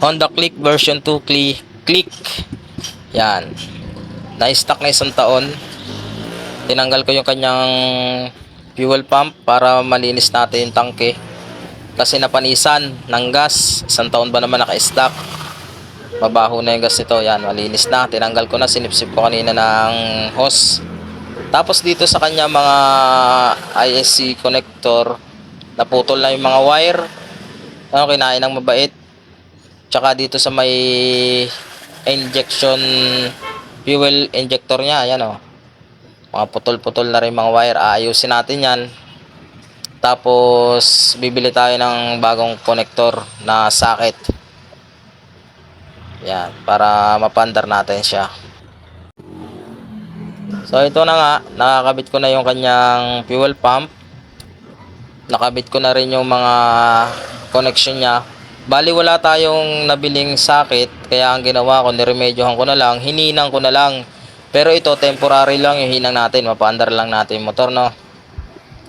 Honda Click version 2 Click. Click. Yan. Na-stock na isang taon. Tinanggal ko yung kanyang fuel pump para malinis natin yung tangke. Kasi napanisan ng gas. Isang taon ba naman naka-stock. Mabaho na yung gas nito. Yan, malinis na. Tinanggal ko na. Sinipsip ko kanina ng hose. Tapos dito sa kanya mga ISC connector, naputol na yung mga wire. Ano, kinain ng mabait. Tsaka dito sa may injection fuel injector niya, ayan oh. Mga putol-putol na rin mga wire. Aayusin natin 'yan. Tapos bibili tayo ng bagong connector na socket. Yan, para mapandar natin siya. So ito na nga, nakakabit ko na yung kanyang fuel pump. Nakabit ko na rin yung mga connection niya. Bali wala tayong nabiling socket, kaya ang ginawa ko, niremedyohan ko na lang, hininang ko na lang. Pero ito, temporary lang yung hinang natin, mapaandar lang natin yung motor, no?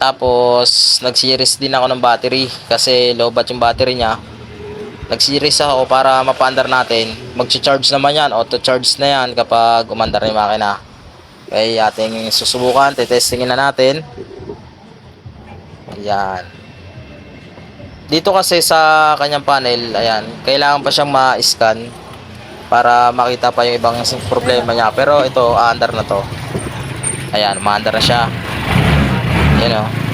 Tapos, nag-series din ako ng battery kasi low bat yung battery niya. Nag-series ako para mapaandar natin. Mag-charge naman yan, auto-charge na yan kapag umandar na yung makina. Okay, ating susubukan, titestingin na natin. Ayan. Dito kasi sa kanyang panel, ayan, kailangan pa siyang ma-scan para makita pa yung ibang problema niya. Pero ito, aandar na to. Ayan, maandar na siya. Yan o.